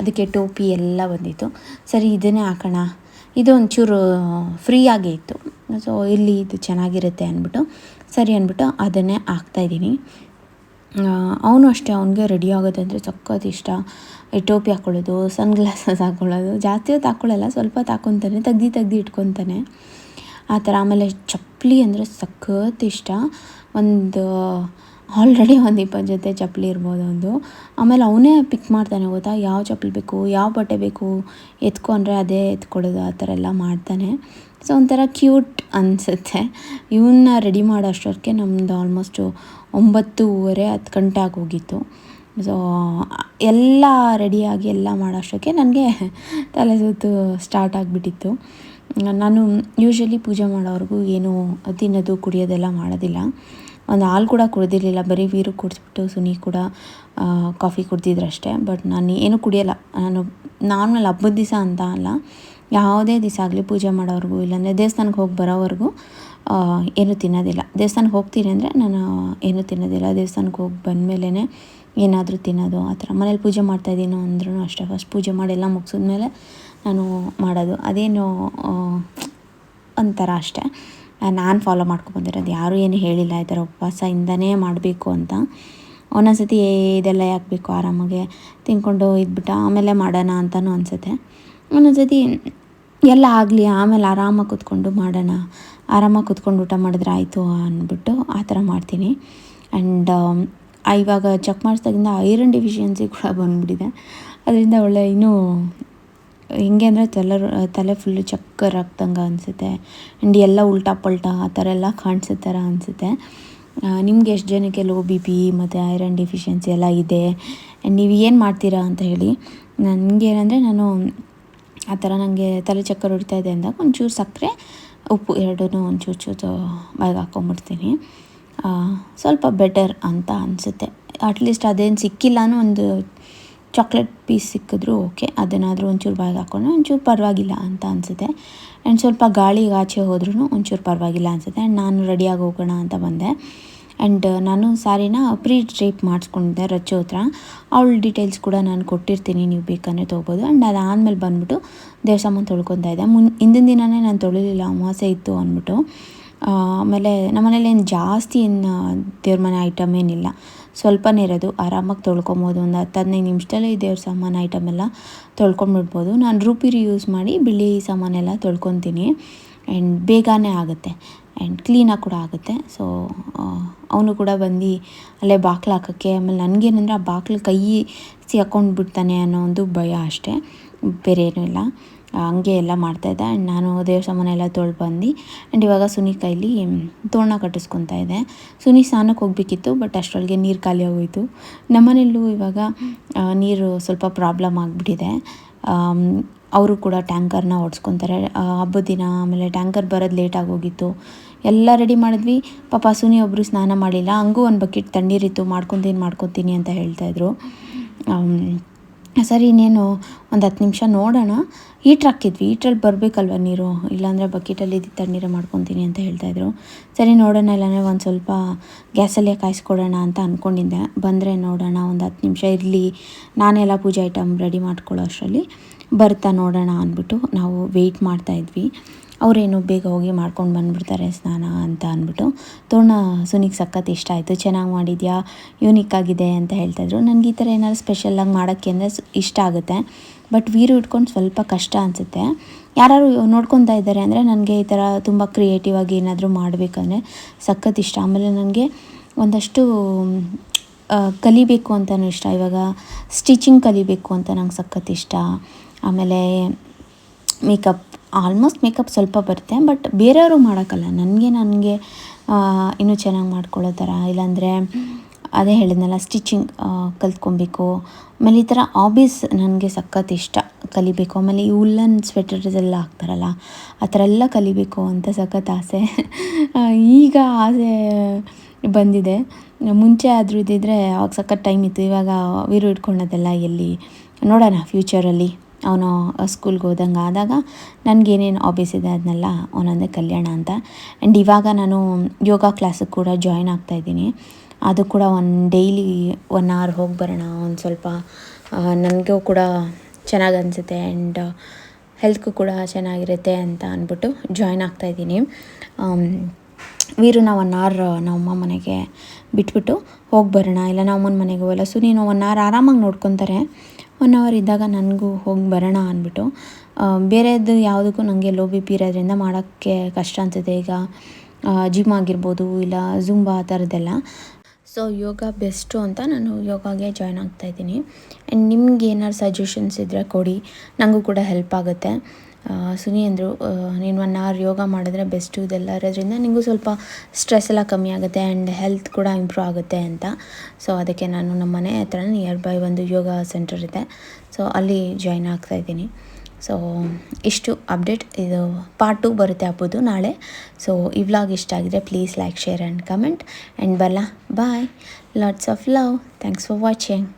ಅದಕ್ಕೆ ಟೋಪಿ ಎಲ್ಲ ಬಂದಿತ್ತು. ಸರಿ, ಇದನ್ನೇ ಹಾಕೋಣ. ಇದು ಒಂಚೂರು ಫ್ರೀ ಆಗೇ ಇತ್ತು. ಸೊ ಇಲ್ಲಿ ಇದು ಚೆನ್ನಾಗಿರುತ್ತೆ ಅಂದ್ಬಿಟ್ಟು ಸರಿ ಅಂದ್ಬಿಟ್ಟು ಅದನ್ನೇ ಹಾಕ್ತಾಯಿದ್ದೀನಿ ಅವನು ಅಷ್ಟೇ, ಅವನಿಗೆ ರೆಡಿ ಆಗೋದಂದರೆ ಸಖತ್ ಇಷ್ಟ. ಟೋಪಿ ಹಾಕ್ಕೊಳ್ಳೋದು ಸನ್ ಗ್ಲಾಸಸ್ ಹಾಕ್ಕೊಳ್ಳೋದು ಜಾಸ್ತಿ ಹೊತ್ತು ಹಾಕ್ಕೊಳ್ಳಲ್ಲ ಸ್ವಲ್ಪ ಹೊತ್ತು ಹಾಕ್ಕೊತಾನೆ ತೆಗ್ದು ತೆಗ್ದು ಇಟ್ಕೊತಾನೆ. ಆ ಥರ ಆಮೇಲೆ ಚಪ್ಪಲಿ ಅಂದರೆ ಸಖತ್ ಇಷ್ಟ. ಒಂದು ಆಲ್ರೆಡಿ ಒಂದು ಇಪ್ಪತ್ತು ಜೊತೆ ಚಪ್ಪಲಿ ಇರ್ಬೋದು ಒಂದು. ಆಮೇಲೆ ಅವನೇ ಪಿಕ್ ಮಾಡ್ತಾನೆ, ಗೊತ್ತಾ? ಯಾವ ಚಪ್ಪಲಿ ಬೇಕು, ಯಾವ ಬಟ್ಟೆ ಬೇಕು, ಎತ್ಕೊ ಅಂದರೆ ಅದೇ ಎತ್ಕೊಳ್ಳೋದು ಆ ಥರ ಎಲ್ಲ ಮಾಡ್ತಾನೆ. ಸೊ ಒಂಥರ ಕ್ಯೂಟ್ ಅನಿಸುತ್ತೆ. ಇವನ್ನ ರೆಡಿ ಮಾಡೋ ಅಷ್ಟೊತ್ತಿಗೆ ನಮ್ಮದು ಆಲ್ಮೋಸ್ಟು ಒಂಬತ್ತೂವರೆ, ಹತ್ತು ಗಂಟೆ ಆಗೋಗಿತ್ತು. ಸೊ ಎಲ್ಲ ರೆಡಿಯಾಗಿ ಎಲ್ಲ ಮಾಡೋಷ್ಟಕ್ಕೆ ನನಗೆ ತಲೆ ಸುತ್ತು ಸ್ಟಾರ್ಟ್ ಆಗಿಬಿಟ್ಟಿತ್ತು. ನಾನು ಯೂಶ್ವಲಿ ಪೂಜೆ ಮಾಡೋವರೆಗೂ ಏನು ತಿನ್ನೋದು, ಕುಡಿಯೋದೆಲ್ಲ ಮಾಡೋದಿಲ್ಲ. ಒಂದು ಹಾಲು ಕೂಡ ಕುಡ್ದಿರಲಿಲ್ಲ. ಬರೀ ವೀರು ಕುಡಿಸ್ಬಿಟ್ಟು ಸುನಿ ಕೂಡ ಕಾಫಿ ಕಾಫಿ ಕುಡ್ದಿದ್ರಷ್ಟೇ. ಬಟ್ ನಾನು ಏನು ಕುಡಿಯೋಲ್ಲ. ನಾನು ನಾರ್ಮಲ್ ಹಬ್ಬದ ದಿವಸ ಅಂತ ಅಲ್ಲ. ಯಾವುದೇ ದಿವಸ ಆಗಲಿ ಪೂಜೆ ಮಾಡೋವರೆಗೂ ಇಲ್ಲಾಂದರೆ ದೇವಸ್ಥಾನಕ್ಕೆ ಹೋಗಿ ಬರೋವರೆಗೂ ಏನು ತಿನ್ನೋದಿಲ್ಲ. ದೇವಸ್ಥಾನಕ್ಕೆ ಹೋಗ್ತೀನಿ ಅಂದರೆ ನಾನು ಏನು ತಿನ್ನೋದಿಲ್ಲ. ದೇವಸ್ಥಾನಕ್ಕೆ ಹೋಗಿ ಬಂದಮೇಲೆ ಏನಾದರೂ ತಿನ್ನೋದು, ಆ ಥರ. ಮನೇಲಿ ಪೂಜೆ ಮಾಡ್ತಾಯಿದ್ದೀನೋ ಅಂದ್ರೂ ಅಷ್ಟೇ. ಫಸ್ಟ್ ಪೂಜೆ ಮಾಡಿ ಎಲ್ಲ ಮುಗಿಸಿದ್ಮೇಲೆ ನಾನು ಮಾಡೋದು. ಅದೇನು ಒಂಥರ ಅಷ್ಟೇ. ನಾನು ಫಾಲೋ ಮಾಡ್ಕೊಬಂದಿರೋದು ಯಾರೂ ಏನು ಹೇಳಿಲ್ಲ. ಈ ಥರ ಉಪವಾಸದಿಂದನೇ ಮಾಡಬೇಕು ಅಂತ. ಒಂದೊಂದ್ಸತಿ ಇದೆಲ್ಲ ಯಾಕೆ ಬೇಕು ಆರಾಮಾಗೆ. ತಿನ್ಕೊಂಡು ಇದ್ಬಿಟ್ಟು ಆಮೇಲೆ ಮಾಡೋಣ ಅಂತಲೂ ಅನಿಸುತ್ತೆ. ಒಂದೊಂದ್ಸತಿ ಎಲ್ಲ ಆಗಲಿ, ಆಮೇಲೆ ಆರಾಮಾಗಿ ಕೂತ್ಕೊಂಡು ಮಾಡೋಣ. ಆರಾಮಾಗಿ ಕೂತ್ಕೊಂಡು ಊಟ ಮಾಡಿದ್ರೆ ಆಯಿತು ಅಂದ್ಬಿಟ್ಟು ಆ ಥರ ಮಾಡ್ತೀನಿ. ಆ್ಯಂಡ್ ಇವಾಗ ಚೆಕ್ ಮಾಡಿಸ್ದಾಗಿಂದ ಐರನ್ ಡಿಫಿಷಿಯನ್ಸಿ ಕೂಡ ಬಂದ್ಬಿಟ್ಟಿದೆ. ಅದರಿಂದ ಒಳ್ಳೆ ಇನ್ನೂ ಹೆಂಗೆ ಅಂದರೆ ತಲೆ ತಲೆ ಫುಲ್ಲು ಚಕ್ಕರ್ ಆಗ್ದಂಗೆ ಅನಿಸುತ್ತೆ. ಆ್ಯಂಡ್ ಎಲ್ಲ ಉಲ್ಟಾ ಪಲ್ಟಾ ಆ ಥರ ಎಲ್ಲ ಕಾಣಿಸೋ ಥರ ಅನಿಸುತ್ತೆ ನಿಮ್ಗೆ ಎಷ್ಟು ಜನಕ್ಕೆ ಲೋ ಬಿ ಪಿ ಮತ್ತು ಐರನ್ ಡಿಫಿಷಿಯನ್ಸಿ ಎಲ್ಲ ಇದೆ? ಆ್ಯಂಡ್ ನೀವು ಏನು ಮಾಡ್ತೀರಾ ಅಂತ ಹೇಳಿ, ನನಗೆ ಏನಂದರೆ ನಾನು ಆ ಥರ ನನಗೆ ತಲೆ ಚಕ್ಕರ್ ಹೊಡಿತಾ ಇದೆ ಅಂದಾಗ ಒಂಚೂರು ಸಕ್ಕರೆ, ಉಪ್ಪು ಎರಡೂ ಒಂಚೂರು ಚೂರು ಬಾಯಿಗೆ ಹಾಕ್ಕೊಂಬಿಡ್ತೀನಿ. ಸ್ವಲ್ಪ ಬೆಟರ್ ಅಂತ ಅನಿಸುತ್ತೆ. ಅಟ್ಲೀಸ್ಟ್ ಅದೇನು ಸಿಕ್ಕಿಲ್ಲನೂ ಒಂದು ಚಾಕ್ಲೇಟ್ ಪೀಸ್ ಸಿಕ್ಕಿದ್ರೂ ಓಕೆ ಅದನ್ನಾದರೂ ಒಂಚೂರು ಬಾಯಿಗೆ ಹಾಕ್ಕೊಂಡು ಒಂಚೂರು ಪರವಾಗಿಲ್ಲ ಅಂತ ಅನಿಸುತ್ತೆ. ಆ್ಯಂಡ್ ಸ್ವಲ್ಪ ಗಾಳಿಗೆ ಆಚೆ ಹೋದ್ರೂ ಒಂಚೂರು ಪರವಾಗಿಲ್ಲ ಅನಿಸುತ್ತೆ. ಆ್ಯಂಡ್ ನಾನು ರೆಡಿಯಾಗಿ ಹೋಗೋಣ ಅಂತ ಬಂದೆ. ಆ್ಯಂಡ್ ನಾನು ಸ್ಯಾರಿನ ಪ್ರೀ ಟ್ರೀಪ್ ಮಾಡಿಸ್ಕೊಂಡಿದ್ದೆ ರಚ್ಚು ಹತ್ರ. ಅವಳ ಡೀಟೇಲ್ಸ್ ಕೂಡ ನಾನು ಕೊಟ್ಟಿರ್ತೀನಿ, ನೀವು ಬೇಕಂದರೆ ತೊಗೋಬೋದು. ಆ್ಯಂಡ್ ಅದಾದಮೇಲೆ ಬಂದ್ಬಿಟ್ಟು ಬಂದುಬಿಟ್ಟು ಸಾಮಾನು ತೊಳ್ಕೊತಾ ಇದ್ದೆ. ಮುನ್, ಹಿಂದಿನ ದಿನವೇ ನಾನು ತೊಳಿಲಿಲ್ಲ, ಅಮಾವಾಸ್ಯೆ ಇತ್ತು ಅಂದ್ಬಿಟ್ಟು. ಆಮೇಲೆ ನಮ್ಮನೇಲಿ ಏನು ಜಾಸ್ತಿ ಏನು ದೇವ್ರ ಮನೆ ಐಟಮ್ ಏನಿಲ್ಲ. ಸ್ವಲ್ಪನೇ ಇರೋದು, ಆರಾಮಾಗಿ ತೊಳ್ಕೊಬೋದು. ಒಂದು ಹತ್ತು, ಹದಿನೈದು ನಿಮಿಷದಲ್ಲೇ ದೇವ್ರ ಸಾಮಾನು ಐಟಮ್ ಎಲ್ಲ ತೊಳ್ಕೊಂಡ್ಬಿಡ್ಬೋದು. ನಾನು ರೂಪಿರಿ ಯೂಸ್ ಮಾಡಿ ಬಿಳಿ ಸಾಮಾನೆಲ್ಲ ತೊಳ್ಕೊತೀನಿ. ಆ್ಯಂಡ್ ಬೇಗನೆ ಆಗುತ್ತೆ. ಆ್ಯಂಡ್ ಕ್ಲೀನಾಗಿ ಕೂಡ ಆಗುತ್ತೆ. ಸೊ ಅವನು ಕೂಡ ಬಂದು ಅಲ್ಲೇ ಬಾಕ್ಲು ಹಾಕೋಕ್ಕೆ, ಆಮೇಲೆ ನನಗೇನಂದರೆ ಆ ಬಾಕ್ಲು ಕೈ ಸಿಕ್ಕೊಂಡು ಬಿಡ್ತಾನೆ ಅನ್ನೋ ಒಂದು ಭಯ ಅಷ್ಟೇ. ಬೇರೆ ಏನೂ ಇಲ್ಲ. ಹಂಗೆ ಎಲ್ಲ ಮಾಡ್ತಾಯಿದ್ದೆ ಆ್ಯಂಡ್ ನಾನು ದೇವ್ರ ಸಾಮಾನೆಲ್ಲ ತೊಳ್ದು ಬಂದು ಆ್ಯಂಡ್ ಇವಾಗ ಸುನಿ ಕೈಲಿ ತೋರಣ ಕಟ್ಟಿಸ್ಕೊತಾ ಇದ್ದೆ. ಸುನಿ ಸ್ನಾನಕ್ಕೆ ಹೋಗ್ಬೇಕಿತ್ತು ಬಟ್ ಅಷ್ಟರೊಳಗೆ ನೀರು ಖಾಲಿ ಆಗೋಯ್ತು. ನಮ್ಮನೆಯಲ್ಲೂ ಇವಾಗ ನೀರು ಸ್ವಲ್ಪ ಪ್ರಾಬ್ಲಮ್ ಆಗಿಬಿಟ್ಟಿದೆ. ಅವರು ಕೂಡ ಟ್ಯಾಂಕರ್ನ ಓಡಿಸ್ಕೊತಾರೆ ಹಬ್ಬದ ದಿನ ಆಮೇಲೆ ಟ್ಯಾಂಕರ್ ಬರೋದು ಲೇಟಾಗಿ ಹೋಗಿತ್ತು ಎಲ್ಲ ರೆಡಿ ಮಾಡಿದ್ವಿ. ಪಾಪ ಸುನಿ ಒಬ್ಬರು ಸ್ನಾನ ಮಾಡಿಲ್ಲ. ಹಂಗೂ ಒಂದು ಬಕೆಟ್ ತಣ್ಣೀರಿತ್ತು ಮಾಡ್ಕೊತೀನಿ ಮಾಡ್ಕೊತೀನಿ ಅಂತ ಹೇಳ್ತಾಯಿದ್ರು ಸರಿ ಇನ್ನೇನು ಒಂದು ಹತ್ತು ನಿಮಿಷ ನೋಡೋಣ. ಹೀಟ್ರ್ ಹಾಕಿದ್ವಿ ಹೀಟ್ರಲ್ಲಿ ಬರಬೇಕಲ್ವ ನೀರು? ಇಲ್ಲಾಂದರೆ ಬಕೆಟಲ್ಲಿ ಇದ್ದಿದ್ದು ತಣ್ಣೀರೇ ಮಾಡ್ಕೊತೀನಿ ಅಂತ ಹೇಳ್ತಾಯಿದ್ರು ಸರಿ ನೋಡೋಣ, ಇಲ್ಲಾಂದರೆ ಒಂದು ಸ್ವಲ್ಪ ಗ್ಯಾಸಲ್ಲೇ ಕಾಯಿಸ್ಕೊಡೋಣ ಅಂತ ಅಂದ್ಕೊಂಡಿದ್ದೆ ಬಂದರೆ ನೋಡೋಣ, ಒಂದು ಹತ್ತು ನಿಮಿಷ ಇರಲಿ. ನಾನೆಲ್ಲ ಪೂಜೆ ಐಟಮ್ ರೆಡಿ ಮಾಡ್ಕೊಳ್ಳೋ ಅಷ್ಟರಲ್ಲಿ ಬರ್ತಾ ನೋಡೋಣ ಅಂದ್ಬಿಟ್ಟು ನಾವು ವೆಯ್ಟ್ ಮಾಡ್ತಾಯಿದ್ವಿ ಅವರೇನು ಬೇಗ ಹೋಗಿ ಮಾಡ್ಕೊಂಡು ಬಂದುಬಿಡ್ತಾರೆ ಸ್ನಾನ ಅಂತ ಅಂದ್ಬಿಟ್ಟು. ತೋರಣ, ಸುನಿಗೆ ಸಖತ್ ಇಷ್ಟ ಆಯಿತು. ಚೆನ್ನಾಗಿ ಮಾಡಿದ್ಯಾ? ಯೂನಿಕ್ ಆಗಿದೆ ಅಂತ ಹೇಳ್ತಾಯಿದ್ರು ನನಗೆ ಈ ಥರ ಏನಾದ್ರು ಸ್ಪೆಷಲ್ಲಾಗಿ ಮಾಡೋಕ್ಕೆ ಅಂದರೆ ಇಷ್ಟ ಆಗುತ್ತೆ. ಬಟ್ ವೀರು ಇಟ್ಕೊಂಡು ಸ್ವಲ್ಪ ಕಷ್ಟ ಅನಿಸುತ್ತೆ. ಯಾರು ನೋಡ್ಕೊತಾ ಇದ್ದಾರೆ ಅಂದರೆ ನನಗೆ ಈ ಥರ ತುಂಬ ಕ್ರಿಯೇಟಿವ್ ಆಗಿ ಏನಾದರೂ ಮಾಡಬೇಕಂದ್ರೆ ಸಖತ್ ಇಷ್ಟ. ಆಮೇಲೆ ನನಗೆ ಒಂದಷ್ಟು ಕಲಿಬೇಕು ಅಂತಲೂ ಇಷ್ಟ. ಇವಾಗ ಸ್ಟಿಚಿಂಗ್ ಕಲಿಬೇಕು ಅಂತ ನಂಗೆ ಸಖತ್ ಇಷ್ಟ. ಆಮೇಲೆ ಮೇಕಪ್ ಆಲ್ಮೋಸ್ಟ್ ಮೇಕಪ್ ಸ್ವಲ್ಪ ಬರುತ್ತೆ ಬಟ್ ಬೇರೆಯವರು ಮಾಡೋಕ್ಕಲ್ಲ. ನನಗೆ ನನಗೆ ಇನ್ನೂ ಚೆನ್ನಾಗಿ ಮಾಡ್ಕೊಳ್ಳೋ ಥರ ಇಲ್ಲಾಂದರೆ ಅದೇ ಹೇಳಿದ್ನಲ್ಲ ಸ್ಟಿಚಿಂಗ್ ಕಲ್ತ್ಕೊಬೇಕು. ಆಮೇಲೆ ಈ ಥರ ಆಬೀಸ್ ನನಗೆ ಸಖತ್ ಇಷ್ಟ. ಕಲಿಬೇಕು. ಆಮೇಲೆ ಈ ಉಲ್ಲನ್ ಸ್ವೆಟರ್ಸ್ ಎಲ್ಲ ಹಾಕ್ತಾರಲ್ಲ, ಆ ಥರ ಎಲ್ಲ ಕಲಿಬೇಕು ಅಂತ ಸಖತ್ ಆಸೆ. ಈಗ ಆಸೆ ಬಂದಿದೆ. ಮುಂಚೆ ಆದರೂ ಇದ್ದಿದ್ರೆ ಅವಾಗ ಸಖತ್ ಟೈಮ್ ಇತ್ತು. ಇವಾಗ ವೀರು ಇಟ್ಕೊಳ್ಳೋದೆಲ್ಲ ಎಲ್ಲಿ? ನೋಡೋಣ ಫ್ಯೂಚರಲ್ಲಿ ಅವನು ಸ್ಕೂಲ್ಗೆ ಹೋದಂಗೆ ಆದಾಗ ನನಗೇನೇನು ಆಬೀಸ್ ಇದೆ ಅದನ್ನೆಲ್ಲ ಅವನೊಂದೇ ಕಲ್ಯಾಣ ಅಂತ. ಆ್ಯಂಡ್ ಇವಾಗ ನಾನು ಯೋಗ ಕ್ಲಾಸಿಗೆ ಕೂಡ ಜಾಯ್ನ್ ಆಗ್ತಾಯಿದ್ದೀನಿ ಅದು ಕೂಡ ಒಂದು ಡೈಲಿ ಒನ್ ಅವರ್ ಹೋಗಿ ಬರೋಣ, ಒಂದು ಸ್ವಲ್ಪ ನನಗೂ ಕೂಡ ಚೆನ್ನಾಗಿ ಅನಿಸುತ್ತೆ ಆ್ಯಂಡ್ ಹೆಲ್ತ್ಗೂ ಕೂಡ ಚೆನ್ನಾಗಿರುತ್ತೆ ಅಂತ ಅಂದ್ಬಿಟ್ಟು ಜಾಯ್ನ್ ಆಗ್ತಾಯಿದ್ದೀನಿ ನಾವು ಒನ್ ಅವರ್ ನಮ್ಮಮ್ಮ ಮನೆಗೆ ಬಿಟ್ಬಿಟ್ಟು ಹೋಗಿ ಬರೋಣ. ಇಲ್ಲ ನಮ್ಮಮ್ಮನ ಮನೆಗೆ ಹೋಗಲ್ಲ ಸೊ ನೀನು ಒನ್ ಅವರ್ ಆರಾಮಾಗಿ ನೋಡ್ಕೊತಾರೆ. ಒನ್ ಅವರ್ ಇದ್ದಾಗ ನನಗೂ ಹೋಗಿ ಬರೋಣ ಅಂದ್ಬಿಟ್ಟು ಬೇರೆದು ಯಾವುದಕ್ಕೂ ನನಗೆ ಲೋ ಬಿ ಪಿ ಇರೋದ್ರಿಂದ ಮಾಡೋಕ್ಕೆ ಕಷ್ಟ ಅನಿಸುತ್ತೆ. ಈಗ ಜಿಮ್ ಆಗಿರ್ಬೋದು, ಇಲ್ಲ ಜುಂಬಾ ಆ ಥರದ್ದೆಲ್ಲ ಸೊ ಯೋಗ ಬೆಸ್ಟು ಅಂತ ನಾನು ಯೋಗಾಗೆ ಜಾಯ್ನ್ ಆಗ್ತಾಯಿದ್ದೀನಿ ಆ್ಯಂಡ್ ನಿಮ್ಗೆ ಏನಾದ್ರು ಸಜೆಷನ್ಸ್ ಇದ್ದರೆ ಕೊಡಿ. ನನಗೂ ಕೂಡ ಹೆಲ್ಪ್ ಆಗುತ್ತೆ. ಸುನಿ ಅಂದರು ನೀನು ಒನ್ ಅವರ್ ಯೋಗ ಮಾಡಿದ್ರೆ ಬೆಸ್ಟು ಇದೆಲ್ಲ ಇರೋದ್ರಿಂದ ನಿಮಗೂ ಸ್ವಲ್ಪ ಸ್ಟ್ರೆಸ್ ಎಲ್ಲ ಕಮ್ಮಿ ಆಗುತ್ತೆ ಆ್ಯಂಡ್ ಹೆಲ್ತ್ ಕೂಡ ಇಂಪ್ರೂವ್ ಆಗುತ್ತೆ ಅಂತ. ಸೊ ಅದಕ್ಕೆ ನಾನು ನಮ್ಮ ಮನೆ ಹತ್ರ ನಿಯರ್ ಬೈ ಒಂದು ಯೋಗ ಸೆಂಟರ್ ಇದೆ. ಸೊ ಅಲ್ಲಿ ಜಾಯ್ನ್ ಆಗ್ತಾಯಿದ್ದೀನಿ ಸೊ ಇಷ್ಟು ಅಪ್ಡೇಟ್ ಇದು ಪಾರ್ಟ್ ಟು ಬರುತ್ತೆ ಹಬ್ಬದು ನಾಳೆ. ಸೊ ಈ ವ್ಲಾಗ್ ಇಷ್ಟ ಆಗಿದ್ರೆ please like share and comment and ಬಲ್ಲ bye lots of love thanks for watching